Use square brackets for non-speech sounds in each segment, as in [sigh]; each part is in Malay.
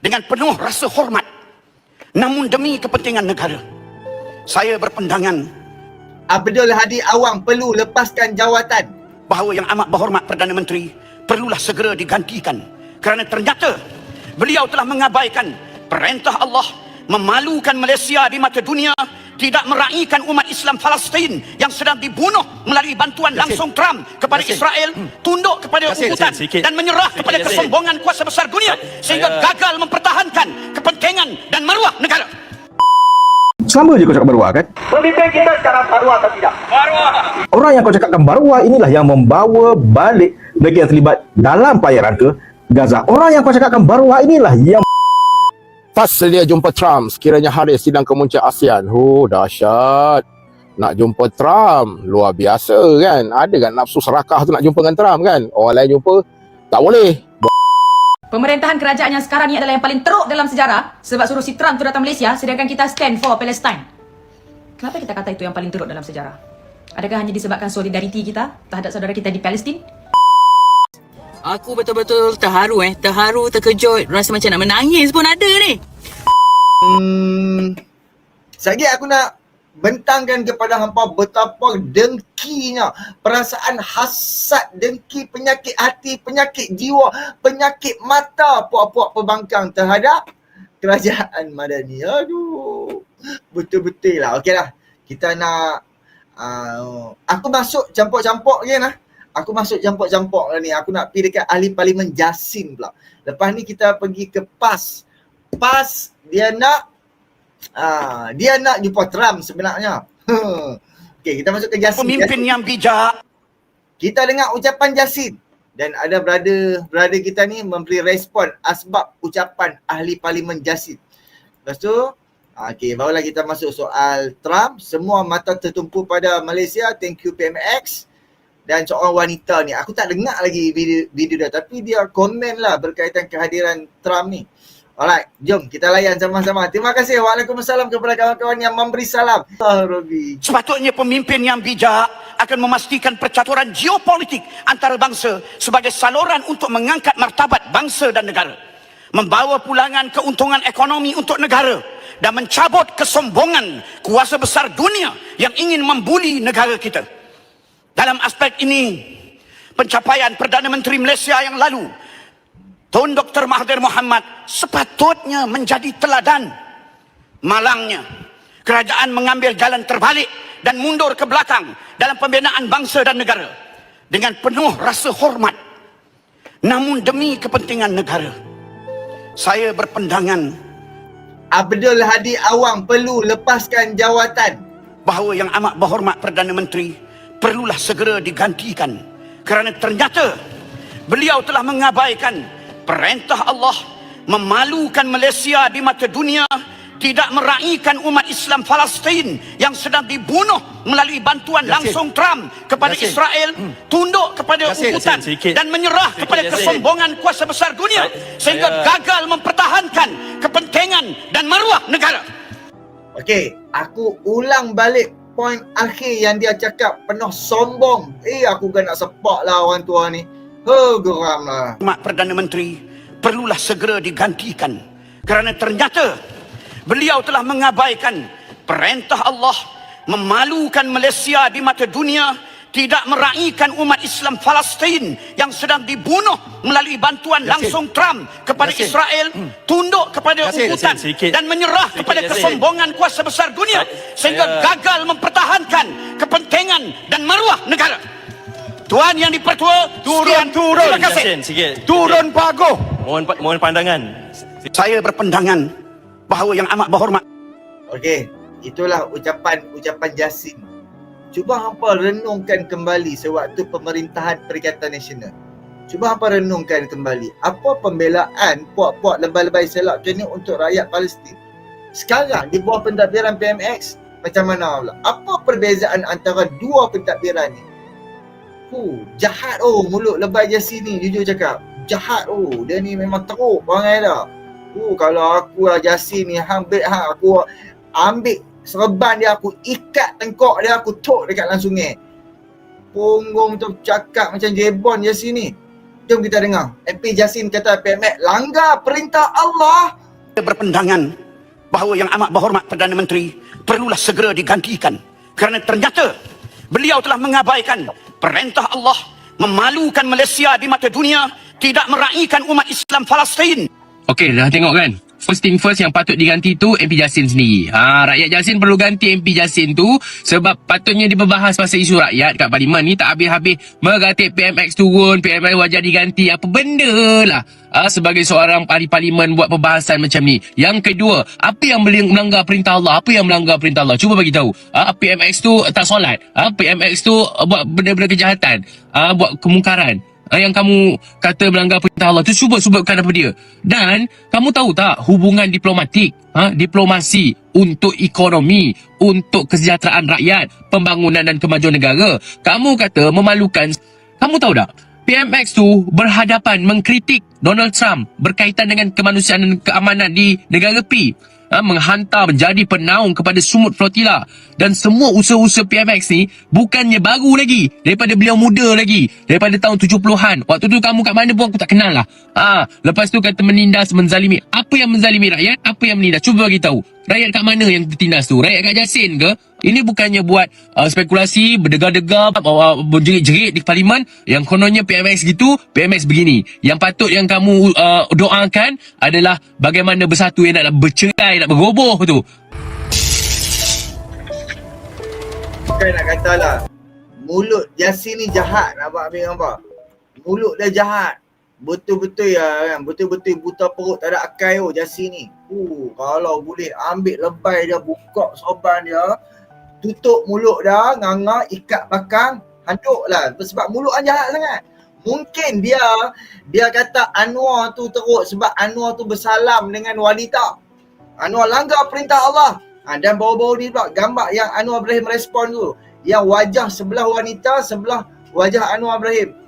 dengan penuh rasa hormat. Namun demi kepentingan negara, saya berpendangan Abdul Hadi Awang perlu lepaskan jawatan. bahawa yang amat berhormat Perdana Menteri perlulah segera digantikan kerana ternyata beliau telah mengabaikan perintah Allah memalukan Malaysia di mata dunia tidak meraihkan umat Islam Palestin yang sedang dibunuh melalui bantuan Yasin. langsung Trump kepada Yasin. Israel tunduk kepada Yasin, ukutan Yasin, sikit. dan menyerah Sikit, kepada Yasin. kesombongan kuasa besar dunia sehingga Saya- gagal mempertahankan kepentingan dan maruah negara Selama je kau cakap baruah kan? pemimpin kita sekarang maruah atau tidak Orang yang kau cakapkan baruah inilah yang membawa balik negeri yang terlibat dalam pelayaran ke Gaza. Orang yang kau cakapkan baruah inilah yang Pas sedia jumpa Trump sekiranya hari sidang kemuncak ASEAN. Oh, dahsyat. Nak jumpa Trump, luar biasa kan. Ada kan nafsu serakah tu nak jumpa dengan Trump kan. Orang lain jumpa, tak boleh. Pemerintahan kerajaan yang sekarang ni adalah yang paling teruk dalam sejarah sebab suruh si Trump tu datang Malaysia sedangkan kita stand for Palestine. Kenapa kita kata itu yang paling teruk dalam sejarah? Adakah hanya disebabkan solidariti kita terhadap saudara kita di Palestin? Aku betul-betul terharu eh. Terharu, terkejut. Rasa macam nak menangis pun ada ni. Hmm, Sekejap aku nak bentangkan kepada hampa betapa dengkinya perasaan hasad, dengki, penyakit hati, penyakit jiwa, penyakit mata puak-puak pembangkang terhadap kerajaan Madani. Aduh. Betul-betul lah. Okey lah. Kita nak uh, aku masuk campur-campur je lah. Aku masuk campur-campur lah ni. Aku nak pergi dekat ahli parlimen Jasin pula. Lepas ni kita pergi ke PAS. PAS dia nak Ah, dia nak jumpa Trump sebenarnya. [laughs] Okey, kita masuk ke Jasin. pemimpin yang bijak Kita dengar ucapan Jasin dan ada brother brother kita ni memberi respon asbab ucapan ahli parlimen Jasin. Lepas tu, ah, okey, barulah kita masuk soal Trump. Semua mata tertumpu pada Malaysia. Thank you PMX. Dan seorang wanita ni, aku tak dengar lagi video, video dia tapi dia komen lah berkaitan kehadiran Trump ni. Alright, jom kita layan sama-sama. Terima kasih. Waalaikumsalam kepada kawan-kawan yang memberi salam. Ah, Robi. Sepatutnya pemimpin yang bijak akan memastikan percaturan geopolitik antara bangsa sebagai saluran untuk mengangkat martabat bangsa dan negara. Membawa pulangan keuntungan ekonomi untuk negara dan mencabut kesombongan kuasa besar dunia yang ingin membuli negara kita. Dalam aspek ini, pencapaian Perdana Menteri Malaysia yang lalu Tun Dr. Mahathir Mohamad sepatutnya menjadi teladan. Malangnya, kerajaan mengambil jalan terbalik dan mundur ke belakang dalam pembinaan bangsa dan negara dengan penuh rasa hormat. Namun demi kepentingan negara, saya berpendangan Abdul Hadi Awang perlu lepaskan jawatan. bahawa yang amat berhormat Perdana Menteri perlulah segera digantikan kerana ternyata beliau telah mengabaikan perintah Allah memalukan Malaysia di mata dunia tidak meraihkan umat Islam Palestin yang sedang dibunuh melalui bantuan Yasin. langsung Trump kepada Yasin. Israel tunduk kepada Yasin, ukutan Yasin, dan menyerah Sikit, kepada Yasin. kesombongan kuasa besar dunia Saya- sehingga saya- gagal mempertahankan kepentingan dan maruah negara Okey, aku ulang balik poin akhir yang dia cakap penuh sombong. Eh, aku kan nak sepak lah orang tua ni. Huh, geram lah. Mak Perdana Menteri perlulah segera digantikan kerana ternyata beliau telah mengabaikan perintah Allah memalukan Malaysia di mata dunia tidak meraihkan umat Islam Palestin yang sedang dibunuh melalui bantuan Yasin. langsung Trump kepada Yasin. Israel tunduk kepada Yasin, ukutan Yasin, sikit. dan menyerah Sikit, kepada Yasin. kesombongan kuasa besar dunia sehingga gagal mempertahankan kepentingan dan maruah negara Tuan yang dipertua Turun, sekian. turun. terima kasih Yasin, sikit. turun pagoh. Mohon mohon pandangan. saya berpendangan bahawa yang amat berhormat Okey, itulah ucapan-ucapan Jasin. Cuba hampa renungkan kembali sewaktu pemerintahan Perikatan Nasional. Cuba hampa renungkan kembali apa pembelaan puak-puak lebay-lebay selak macam ni untuk rakyat Palestin. Sekarang di bawah pentadbiran PMX macam mana pula? Apa perbezaan antara dua pentadbiran ni? Hu, jahat oh mulut lebay Jasin ni jujur cakap. Jahat oh, dia ni memang teruk perangai dah. Uh, kalau aku lah Jasin ni ambil ha, aku ambil serban dia aku ikat tengkok dia aku tok dekat dalam sungai. Punggung tu cakap macam jebon Jasin ni. Jom kita dengar. MP Jasin kata PMX langgar perintah Allah. berpendangan bahawa yang amat berhormat Perdana Menteri perlulah segera digantikan kerana ternyata beliau telah mengabaikan perintah Allah memalukan Malaysia di mata dunia tidak meraihkan umat Islam Palestin Okey, dah tengok kan? First thing first yang patut diganti tu MP Jasin sendiri. Ha, rakyat Jasin perlu ganti MP Jasin tu sebab patutnya dibahas pasal isu rakyat kat parlimen ni tak habis-habis mergatik PMX turun, PMX wajah diganti. Apa benda lah. Ha, sebagai seorang ahli parlimen buat perbahasan macam ni. Yang kedua, apa yang melanggar perintah Allah? Apa yang melanggar perintah Allah? Cuba bagi tahu. Ha, PMX tu tak solat. Ha, PMX tu buat benda-benda kejahatan. Ha, buat kemungkaran. Ah, yang kamu kata melanggar perintah Allah. Tu cuba sebutkan apa dia. Dan kamu tahu tak hubungan diplomatik? Ha, diplomasi untuk ekonomi untuk kesejahteraan rakyat pembangunan dan kemajuan negara. Kamu kata memalukan. Kamu tahu tak PMX tu berhadapan mengkritik Donald Trump berkaitan dengan kemanusiaan dan keamanan di negara P ha, menghantar menjadi penaung kepada sumut flotila dan semua usaha-usaha PMX ni bukannya baru lagi daripada beliau muda lagi daripada tahun 70-an waktu tu kamu kat mana pun aku tak kenal lah. Ha, lepas tu kata menindas menzalimi. Apa yang menzalimi rakyat apa yang menindas? Cuba bagi tahu rakyat kat mana yang tertindas tu rakyat kat Jasin ke ini bukannya buat uh, spekulasi berdegar-degar uh, berjerit-jerit di parlimen yang kononnya PMX gitu PMX begini yang patut yang kamu uh, doakan adalah bagaimana bersatu yang nak, nak bercerai nak bergoboh tu Bukan nak kata lah. Mulut Jasin ni jahat nampak Amir nampak. Mulut dia jahat. Betul-betul ya kan. Betul-betul buta perut tak ada akal oh Jasin ni. Uh, kalau boleh ambil lebay dia buka soban dia. Tutup mulut dia, nganga, ikat belakang, handuk lah. Sebab mulut kan jahat sangat. Mungkin dia dia kata Anwar tu teruk sebab Anwar tu bersalam dengan wanita. Anwar langgar perintah Allah. Ha, dan baru-baru ni pula gambar yang Anwar Ibrahim respon tu. Yang wajah sebelah wanita, sebelah wajah Anwar Ibrahim.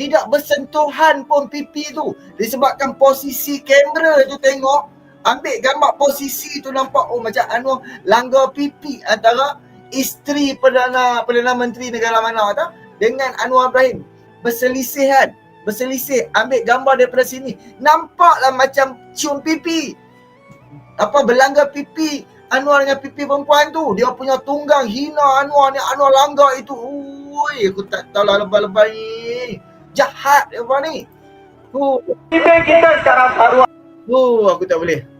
Tidak bersentuhan pun pipi tu. Disebabkan posisi kamera tu tengok. Ambil gambar posisi tu nampak oh macam Anwar langgar pipi antara isteri Perdana Perdana Menteri negara mana tu dengan Anwar Ibrahim. Berselisihan. Berselisih. Ambil gambar daripada sini. Nampaklah macam cium pipi apa berlanggar pipi Anwar dengan pipi perempuan tu. Dia punya tunggang hina Anwar ni. Anwar langgar itu. Ui, aku tak tahu lah lebay-lebay ni. Jahat dia apa ni. Tu. kita sekarang baru. Tu, aku tak boleh.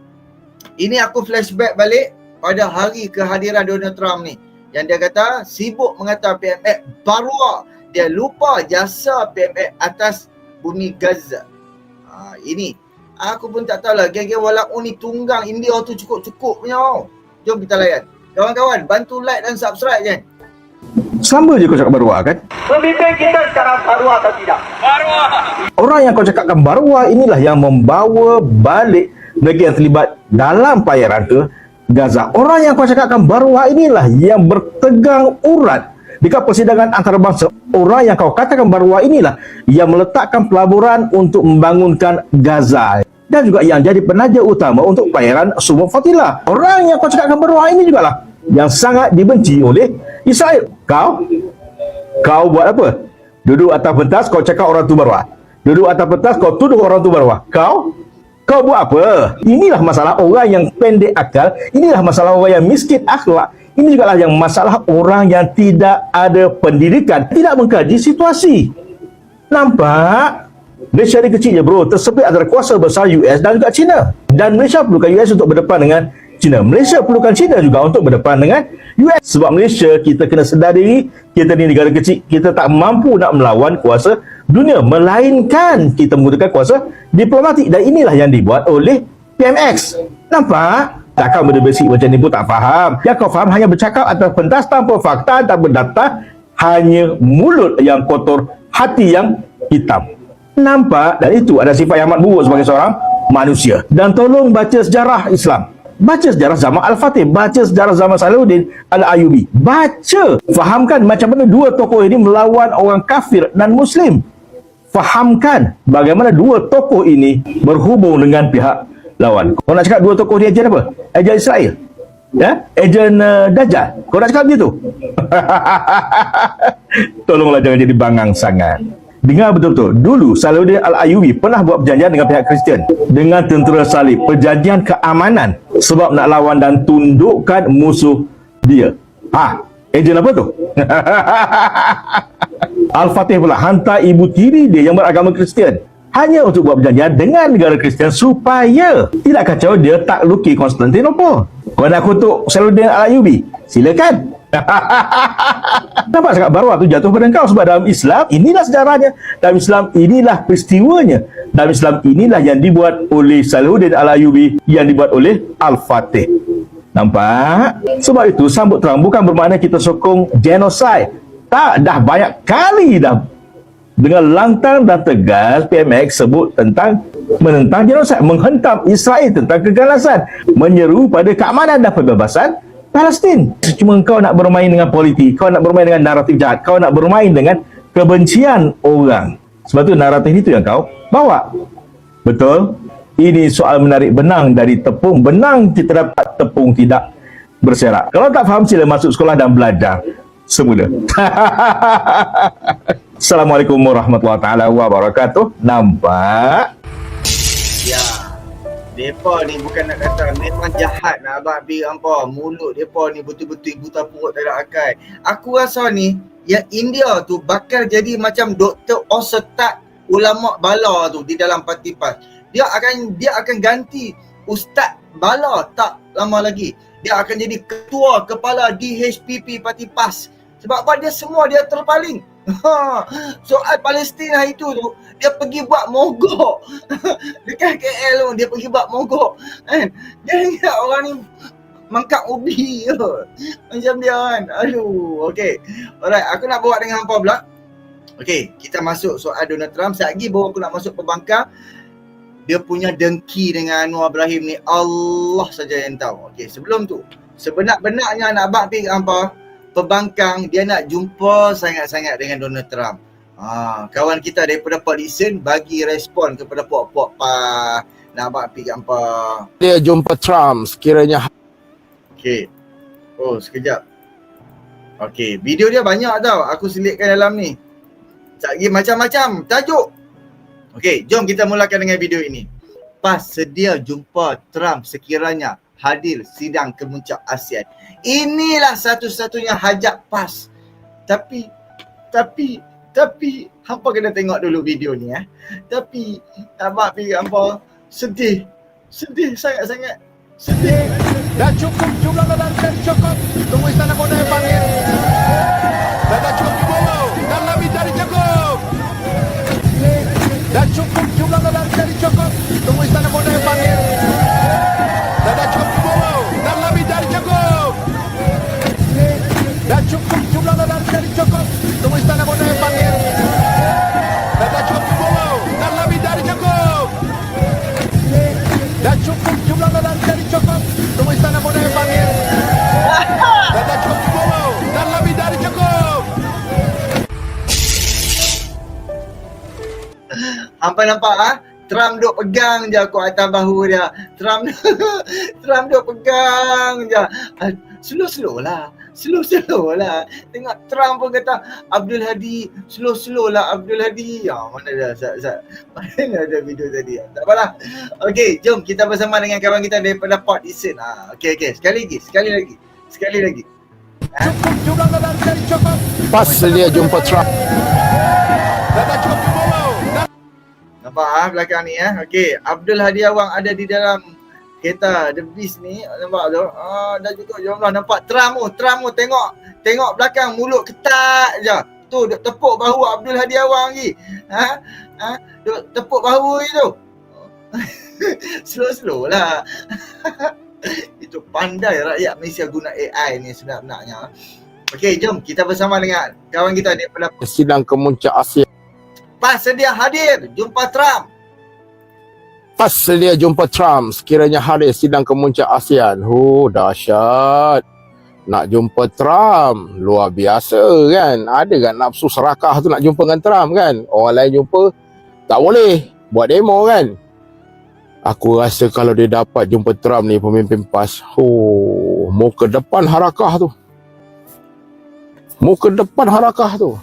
Ini aku flashback balik pada hari kehadiran Donald Trump ni. Yang dia kata sibuk mengata PMX baru dia lupa jasa PMX atas bumi Gaza. Ha, ini Aku pun tak tahu lah geng-geng walaupun ni tunggang India tu cukup-cukup punya tau. Jom kita layan. Kawan-kawan bantu like dan subscribe kan. Sama je kau cakap baruah kan? Pemimpin kita sekarang baru atau tidak? Orang yang kau cakapkan baruah inilah yang membawa balik negeri yang terlibat dalam payaran ke Gaza. Orang yang kau cakapkan baruah inilah yang bertegang urat dekat persidangan antarabangsa. Orang yang kau katakan baruah inilah yang meletakkan pelaburan untuk membangunkan Gaza. Dan juga yang jadi penaja utama untuk payaran Sumur Fatila. Orang yang kau cakapkan baruah ini jugalah yang sangat dibenci oleh Israel. Kau kau buat apa? Duduk atas pentas kau cakap orang tu baruah. Duduk atas pentas kau tuduh orang tu baruah. Kau kau buat apa? Inilah masalah orang yang pendek akal. Inilah masalah orang yang miskin akhlak. Ini juga lah yang masalah orang yang tidak ada pendidikan. Tidak mengkaji situasi. Nampak? Malaysia ni kecil je bro. Tersepit antara kuasa besar US dan juga China. Dan Malaysia perlukan US untuk berdepan dengan China. Malaysia perlukan China juga untuk berdepan dengan US. Sebab Malaysia kita kena sedar diri. Kita ni negara kecil. Kita tak mampu nak melawan kuasa dunia. Melainkan kita menggunakan kuasa diplomatik. Dan inilah yang dibuat oleh PMX. Nampak? Takkan benda basic macam ni pun tak faham. Yang kau faham hanya bercakap atas pentas tanpa fakta, tanpa data. Hanya mulut yang kotor, hati yang hitam. Nampak? Dan itu ada sifat yang amat buruk sebagai seorang manusia. Dan tolong baca sejarah Islam. Baca sejarah zaman Al-Fatih. Baca sejarah zaman Salahuddin Al-Ayubi. Baca. Fahamkan macam mana dua tokoh ini melawan orang kafir dan Muslim. Fahamkan bagaimana dua tokoh ini berhubung dengan pihak lawan. Kau nak cakap dua tokoh ni ejen apa? Ejen Israel. Ya? Ejen uh, Dajjal. Kau nak cakap begitu? [laughs] Tolonglah jangan jadi bangang sangat. Dengar betul-betul. Dulu Salahuddin Al-Ayubi pernah buat perjanjian dengan pihak Kristian dengan tentera salib. Perjanjian keamanan sebab nak lawan dan tundukkan musuh dia. Ha, ejen apa tu? [laughs] Al-Fatih pula hantar ibu tiri dia yang beragama Kristian hanya untuk buat perjanjian dengan negara Kristian supaya tidak kacau dia tak luki Konstantinopel. Kau nak kutuk Salahuddin Al-Ayubi? Silakan. [laughs] Nampak sangat baru tu jatuh pada kau sebab dalam Islam inilah sejarahnya. Dalam Islam inilah peristiwanya. Dalam Islam inilah yang dibuat oleh Salahuddin Al-Ayubi yang dibuat oleh Al-Fatih. Nampak? Sebab itu sambut terang bukan bermakna kita sokong genosid. Tak, dah banyak kali dah dengan lantang dan tegas PMX sebut tentang menentang genosid, menghentam Israel tentang keganasan, menyeru pada keamanan dan kebebasan Palestin. Cuma kau nak bermain dengan politik, kau nak bermain dengan naratif jahat, kau nak bermain dengan kebencian orang. Sebab tu naratif itu yang kau bawa. Betul? Ini soal menarik benang dari tepung. Benang kita dapat, tepung tidak berserak. Kalau tak faham, sila masuk sekolah dan belajar semula. [laughs] Assalamualaikum warahmatullahi taala wabarakatuh. Nampak? Ya. Depa ni bukan nak kata memang jahat nak abang pi hampa. Mulut depa ni betul-betul ibu tapurut tak ada akal. Aku rasa ni yang India tu bakal jadi macam Dr. Osetat ulama bala tu di dalam parti PAS. Dia akan dia akan ganti Ustaz Bala tak lama lagi. Dia akan jadi ketua kepala DHPP parti PAS. Sebab apa dia semua dia terpaling. Ha, soal Palestin hari tu tu dia pergi buat mogok. [laughs] Dekat KL tu dia pergi buat mogok. Kan? Dia ingat orang ni mangkak ubi je. Macam dia kan. Aduh, okey. Alright, aku nak bawa dengan hampa pula. Okey, kita masuk soal Donald Trump. Sekejap lagi baru aku nak masuk pembangkang. Dia punya dengki dengan Anwar Ibrahim ni Allah saja yang tahu. Okey, sebelum tu. Sebenar-benarnya nak abang pergi hampa pembangkang dia nak jumpa sangat-sangat dengan Donald Trump. Ha, kawan kita daripada Polisen bagi respon kepada puak-puak pa nak abang pergi hampa. Dia jumpa Trump sekiranya Okey. Oh, sekejap. Okey, video dia banyak tau. Aku selitkan dalam ni. Lagi macam-macam. Tajuk. Okey, jom kita mulakan dengan video ini. PAS sedia jumpa Trump sekiranya hadir sidang kemuncak ASEAN. Inilah satu-satunya hajat PAS. Tapi, tapi, tapi, hampa kena tengok dulu video ni eh. Tapi, abang pergi hampa sedih. Sedih sangat-sangat. Sedih. Dah cukup jumlah lelaki cukup. Tunggu istana kau yang panggil. Dah dah cukup. Dan lebih dari cukup. Dah cukup jumlah lelaki cukup. Tunggu istana kau yang panggil. Hampa nampak ah? Trump duk pegang je aku atas bahu dia. Trump [laughs] Trump duk pegang je. Ah, Slow-slow lah. Slow-slow lah. Tengok Trump pun kata Abdul Hadi slow-slow lah Abdul Hadi. Ya, mana dah Zat, Zat. [laughs] Mana ada video tadi. Tak apalah. Okey, jom kita bersama dengan kawan kita daripada Port Eastern. Ah, okey okey. Sekali lagi, sekali lagi. Sekali lagi. Cukup jumlah lelaki cukup. Pas dia jumpa Trump. Nampak belakang ni eh. Okey, Abdul Hadi Awang ada di dalam kereta The Beast ni. Nampak tu? Ah dah cukup jumlah nampak Trump tu. Trump tu tengok tengok belakang mulut ketat je. Tu duk tepuk bahu Abdul Hadi Awang lagi. Ha? Ha? Duk tepuk bahu lagi tu. [laughs] Slow-slow lah. [laughs] Itu pandai rakyat Malaysia guna AI ni sebenarnya. Okey, jom kita bersama dengan kawan kita daripada Sidang kemuncak ASEAN. PAS sedia hadir jumpa Trump. Pas dia jumpa Trump sekiranya hadir sidang kemuncak ASEAN. Oh, dahsyat. Nak jumpa Trump. Luar biasa kan. Ada kan nafsu serakah tu nak jumpa dengan Trump kan. Orang lain jumpa. Tak boleh. Buat demo kan. Aku rasa kalau dia dapat jumpa Trump ni pemimpin PAS. Oh, mau ke depan harakah tu. Mau ke depan harakah tu.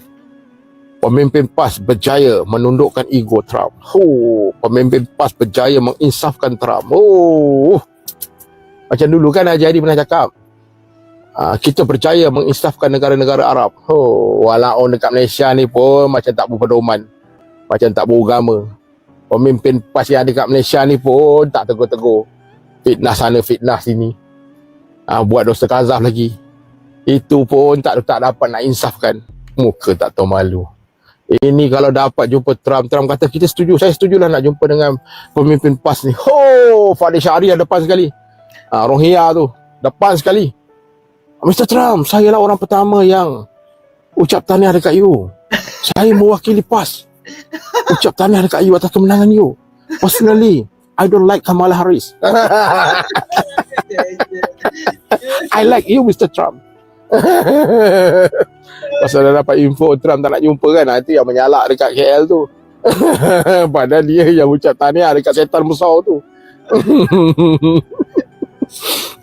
Pemimpin PAS berjaya menundukkan ego Trump. Oh, pemimpin PAS berjaya menginsafkan Trump. Oh. Macam dulu kan Haji Hadi pernah cakap. Uh, kita berjaya menginsafkan negara-negara Arab. Oh, walaupun dekat Malaysia ni pun macam tak berpedoman. Macam tak beragama. Pemimpin PAS yang ada dekat Malaysia ni pun tak tegur-tegur. Fitnah sana, fitnah sini. Uh, buat dosa kazaf lagi. Itu pun tak tak dapat nak insafkan. Muka tak tahu malu. Ini kalau dapat jumpa Trump, Trump kata kita setuju. Saya setujulah nak jumpa dengan pemimpin PAS ni. Ho, Fadil Syariah depan sekali. Ah, Rohia tu depan sekali. Mr. Trump, saya lah orang pertama yang ucap tahniah dekat you. Saya mewakili PAS. Ucap tahniah dekat you atas kemenangan you. Personally, I don't like Kamala Harris. [laughs] I like you, Mr. Trump. [laughs] Pasal dah dapat info Trump tak nak jumpa kan Nanti yang menyalak dekat KL tu. [laughs] Padahal dia yang ucap tahniah dekat setan besar tu. [laughs]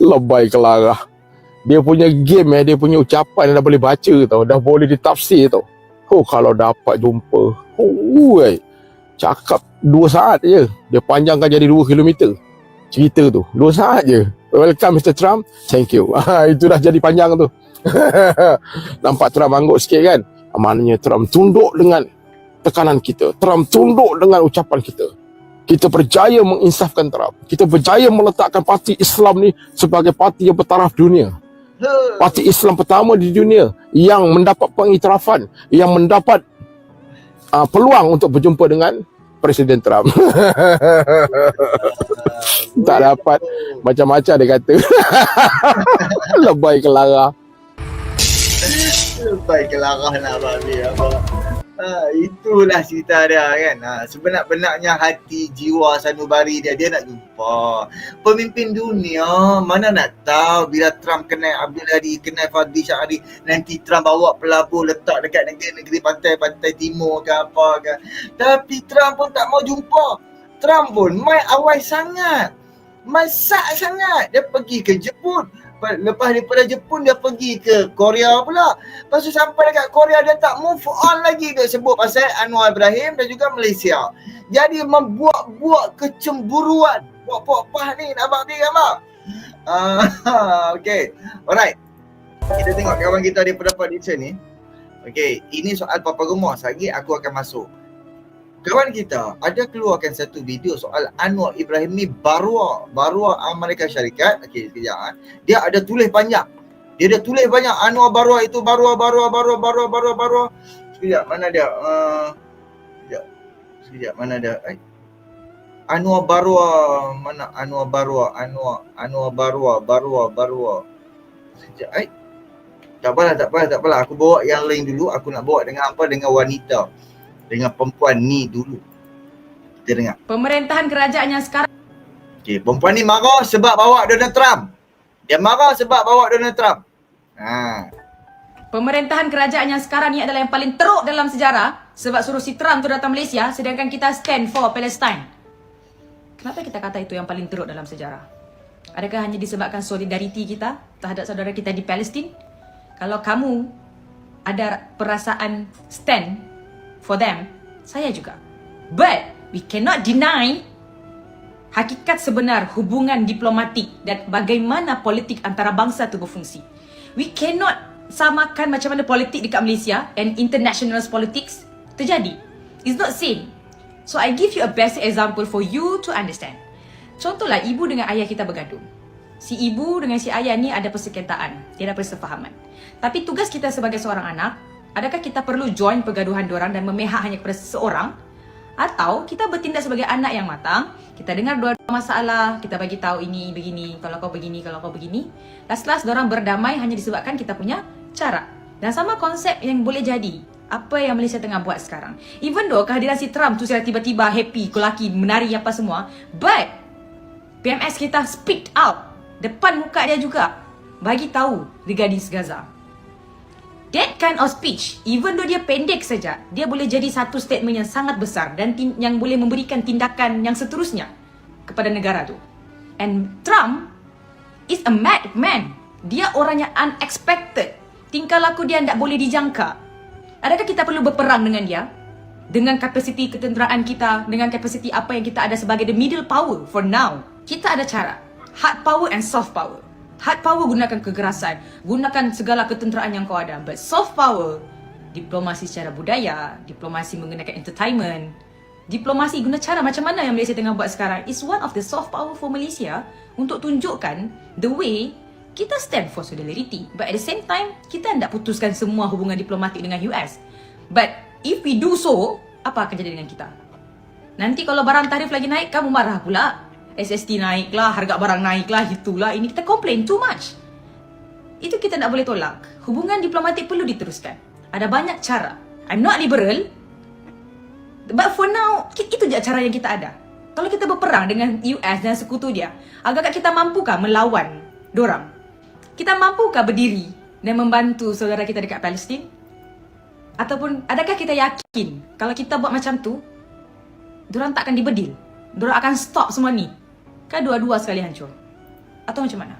Lebay kelarah. Dia punya game eh Dia punya ucapan dah boleh baca tau. Dah boleh ditafsir tau. Oh kalau dapat jumpa Oh eh. Cakap 2 saat je. Dia panjangkan jadi 2 kilometer. Cerita tu. 2 saat je. Welcome Mr. Trump. Thank you. [laughs] Itu dah jadi panjang tu [laughs] Nampak Trump angguk sikit kan? Maknanya Trump tunduk dengan Tekanan kita. Trump tunduk dengan ucapan kita. Kita berjaya menginsafkan Trump Kita berjaya meletakkan parti Islam ni Sebagai parti yang bertaraf dunia. Parti Islam pertama di dunia Yang mendapat pengiktirafan Yang mendapat uh, Peluang untuk berjumpa dengan Presiden Trump. [laughs] Tak dapat. Macam-macam dia kata. [laughs] Lebay kelara Baik kelarah nak abang ni abang. Ha, itulah cerita dia kan. Ha, sebenar-benarnya hati jiwa sanubari dia dia nak jumpa pemimpin dunia. Mana nak tahu bila Trump kenal Abdul Hadi, kenal Fadli Syahari, nanti Trump bawa pelabur letak dekat negeri-negeri pantai-pantai timur ke apa ke. Tapi Trump pun tak mau jumpa. Trump pun mai awal sangat. Masak sangat. Dia pergi ke Jepun, lepas daripada Jepun dia pergi ke Korea pula. Lepas tu sampai dekat Korea dia tak move on lagi dia sebut pasal Anwar Ibrahim dan juga Malaysia. Jadi membuat-buat kecemburuan. Buat-buat apa ni nak abang dia abang? [laughs] Uh, okay. Alright. Kita tengok kawan kita ada pendapat di sini. Okay. Ini soal Papa Gemah. Lagi aku akan masuk. Kawan kita ada keluarkan satu video soal Anwar Ibrahim ni barua barua Amerika Syarikat. Okey sekejap ah. Dia ada tulis banyak. Dia ada tulis banyak Anwar barua itu barua barua barua barua barua barua. Sekejap mana dia? Uh, sekejap. Sekejap mana dia? Eh? Anwar barua mana Anwar barua Anwar Anwar barua barua barua. Sekejap. Eh? Tak apalah, tak apalah, tak apalah. Aku bawa yang lain dulu. Aku nak bawa dengan apa? Dengan wanita dengan perempuan ni dulu. Kita dengar. Pemerintahan kerajaan yang sekarang Okey, perempuan ni marah sebab bawa Donald Trump. Dia marah sebab bawa Donald Trump. Ha. Pemerintahan kerajaan yang sekarang ni adalah yang paling teruk dalam sejarah sebab suruh si Trump tu datang Malaysia sedangkan kita stand for Palestine. Kenapa kita kata itu yang paling teruk dalam sejarah? Adakah hanya disebabkan solidariti kita terhadap saudara kita di Palestin? Kalau kamu ada perasaan stand for them, saya juga. But we cannot deny hakikat sebenar hubungan diplomatik dan bagaimana politik antarabangsa itu berfungsi. We cannot samakan macam mana politik dekat Malaysia and international politics terjadi. It's not same. So I give you a basic example for you to understand. Contohlah ibu dengan ayah kita bergaduh. Si ibu dengan si ayah ni ada persekongkolan, dia ada persefahaman. Tapi tugas kita sebagai seorang anak Adakah kita perlu join pergaduhan diorang dan memihak hanya kepada seseorang? Atau kita bertindak sebagai anak yang matang, kita dengar dua masalah, kita bagi tahu ini begini, kalau kau begini, kalau kau begini. Last-last diorang berdamai hanya disebabkan kita punya cara. Dan sama konsep yang boleh jadi. Apa yang Malaysia tengah buat sekarang. Even though kehadiran si Trump tu secara tiba-tiba happy, kulaki, menari apa semua. But, PMS kita speak out. Depan muka dia juga. Bagi tahu regarding Gaza. That kind of speech, even though dia pendek saja, dia boleh jadi satu statement yang sangat besar dan yang boleh memberikan tindakan yang seterusnya kepada negara tu. And Trump is a madman. Dia orang yang unexpected. Tingkah laku dia tidak boleh dijangka. Adakah kita perlu berperang dengan dia? Dengan kapasiti ketenteraan kita, dengan kapasiti apa yang kita ada sebagai the middle power for now. Kita ada cara. Hard power and soft power. Hard power gunakan kekerasan, gunakan segala ketenteraan yang kau ada. But soft power, diplomasi secara budaya, diplomasi menggunakan entertainment, diplomasi guna cara macam mana yang Malaysia tengah buat sekarang is one of the soft power for Malaysia untuk tunjukkan the way kita stand for solidarity. But at the same time, kita tidak putuskan semua hubungan diplomatik dengan US. But if we do so, apa akan jadi dengan kita? Nanti kalau barang tarif lagi naik, kamu marah pula. SST naik lah, harga barang naik lah, itulah. Ini kita complain too much. Itu kita tak boleh tolak. Hubungan diplomatik perlu diteruskan. Ada banyak cara. I'm not liberal. But for now, itu je cara yang kita ada. Kalau kita berperang dengan US dan sekutu dia, agaknya kita mampukah melawan dorang? Kita mampukah berdiri dan membantu saudara kita dekat Palestin? Ataupun adakah kita yakin kalau kita buat macam tu, dorang tak akan dibedil? Dorang akan stop semua ni? Kan dua-dua sekali hancur? Atau macam mana?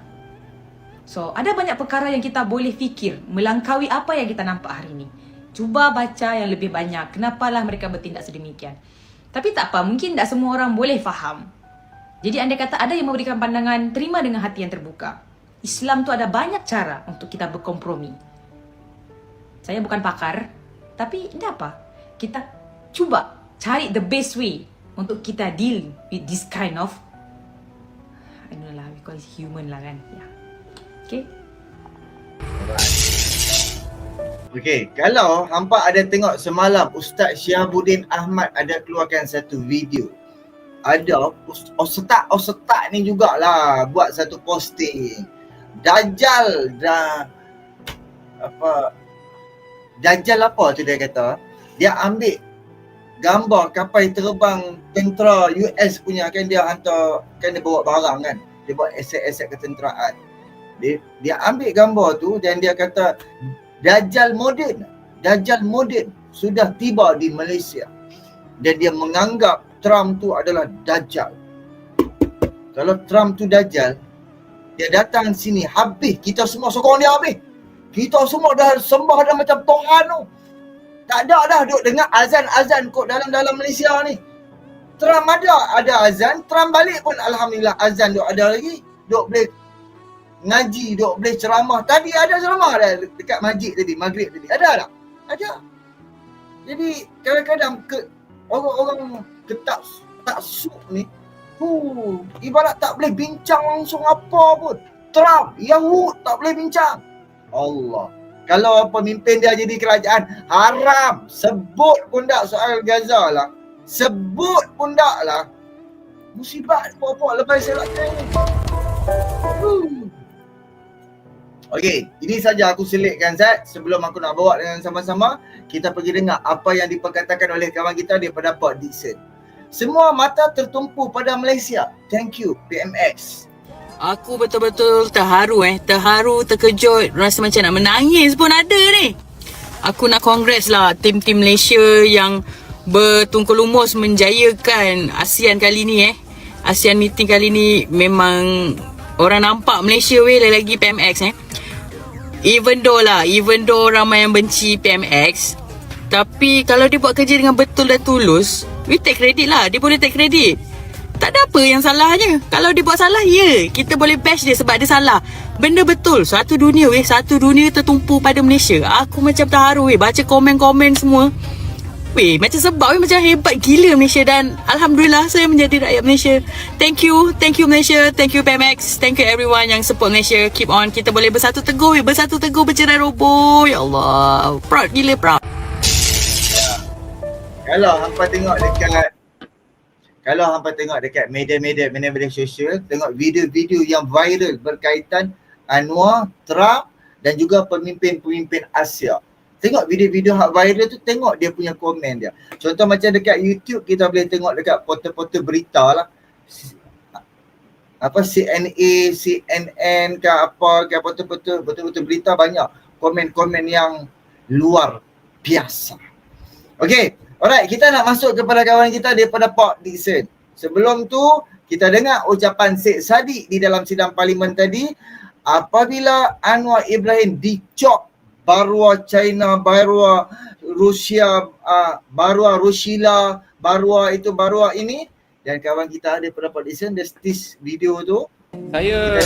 So, ada banyak perkara yang kita boleh fikir melangkaui apa yang kita nampak hari ini. Cuba baca yang lebih banyak. Kenapalah mereka bertindak sedemikian. Tapi tak apa, mungkin tak semua orang boleh faham. Jadi anda kata ada yang memberikan pandangan terima dengan hati yang terbuka. Islam tu ada banyak cara untuk kita berkompromi. Saya bukan pakar, tapi tidak apa. Kita cuba cari the best way untuk kita deal with this kind of Call it human lah kan. Yeah. Okay? Okey, kalau hampa ada tengok semalam Ustaz Syihabuddin Ahmad ada keluarkan satu video. Ada Ustaz Ustaz ni jugalah buat satu posting. Dajjal dah apa Dajjal apa tu dia kata? Dia ambil gambar kapal terbang tentera US punya kan dia hantar kan dia bawa barang kan. Dia buat aset-aset ketenteraan. Dia dia ambil gambar tu dan dia kata Dajjal moden, Dajjal moden sudah tiba di Malaysia. Dan dia menganggap Trump tu adalah Dajjal. Kalau Trump tu Dajjal, dia datang sini habis kita semua sokong dia habis. Kita semua dah sembah dah macam Tuhan tu. Tak ada dah duk dengar azan-azan kot dalam-dalam Malaysia ni. Trump ada, ada azan. Trump balik pun Alhamdulillah azan duk ada lagi. Duk boleh ngaji, duk boleh ceramah. Tadi ada ceramah dah dekat masjid tadi, maghrib tadi. Ada tak? Ada. Jadi kadang-kadang ke orang-orang ketak tak suk ni, hu, ibarat tak boleh bincang langsung apa pun. Trump, Yahud tak boleh bincang. Allah. Kalau pemimpin dia jadi kerajaan, haram. Sebut pun tak soal Gaza lah. Sebut pun tak lah. Musibat apa-apa lepas saya nak. Hmm. Okey, ini saja aku selitkan Zat sebelum aku nak bawa dengan sama-sama kita pergi dengar apa yang diperkatakan oleh kawan kita daripada Port Dixon. Semua mata tertumpu pada Malaysia. Thank you PMX. Aku betul-betul terharu eh. Terharu, terkejut. Rasa macam nak menangis pun ada ni. Aku nak congrats lah tim-tim Malaysia yang bertungkul lumus menjayakan ASEAN kali ni eh. ASEAN meeting kali ni memang orang nampak Malaysia weh lagi PMX eh. Even though lah, even though ramai yang benci PMX, tapi kalau dia buat kerja dengan betul dan tulus, we take credit lah. Dia boleh take credit. Tak ada apa yang salahnya. Kalau dia buat salah, ya. Kita boleh bash dia sebab dia salah. Benda betul. Satu dunia weh. Satu dunia tertumpu pada Malaysia. Aku macam terharu weh. Baca komen-komen semua. Weh, macam sebab weh macam hebat gila Malaysia dan Alhamdulillah saya menjadi rakyat Malaysia. Thank you. Thank you Malaysia. Thank you PMX. Thank you everyone yang support Malaysia. Keep on. Kita boleh bersatu teguh weh. Bersatu teguh bercerai roboh. Ya Allah. Proud gila proud. Kalau hampa tengok dekat kalau hampa tengok dekat media-media media-media sosial, tengok video-video yang viral berkaitan Anwar, Trump dan juga pemimpin-pemimpin Asia. Tengok video-video hak viral tu, tengok dia punya komen dia. Contoh macam dekat YouTube, kita boleh tengok dekat portal-portal berita lah. Apa CNA, CNN ke apa ke portal-portal betul-betul berita banyak komen-komen yang luar biasa. Okay, alright kita nak masuk kepada kawan kita daripada Port Dixon. Sebelum tu, kita dengar ucapan Syed Saddiq di dalam sidang parlimen tadi apabila Anwar Ibrahim dicop Barua China, Barua Rusia, uh, Barua Rusila, Barua itu, Barua ini. Dan kawan kita ada pendapat listen, there's this video tu. Saya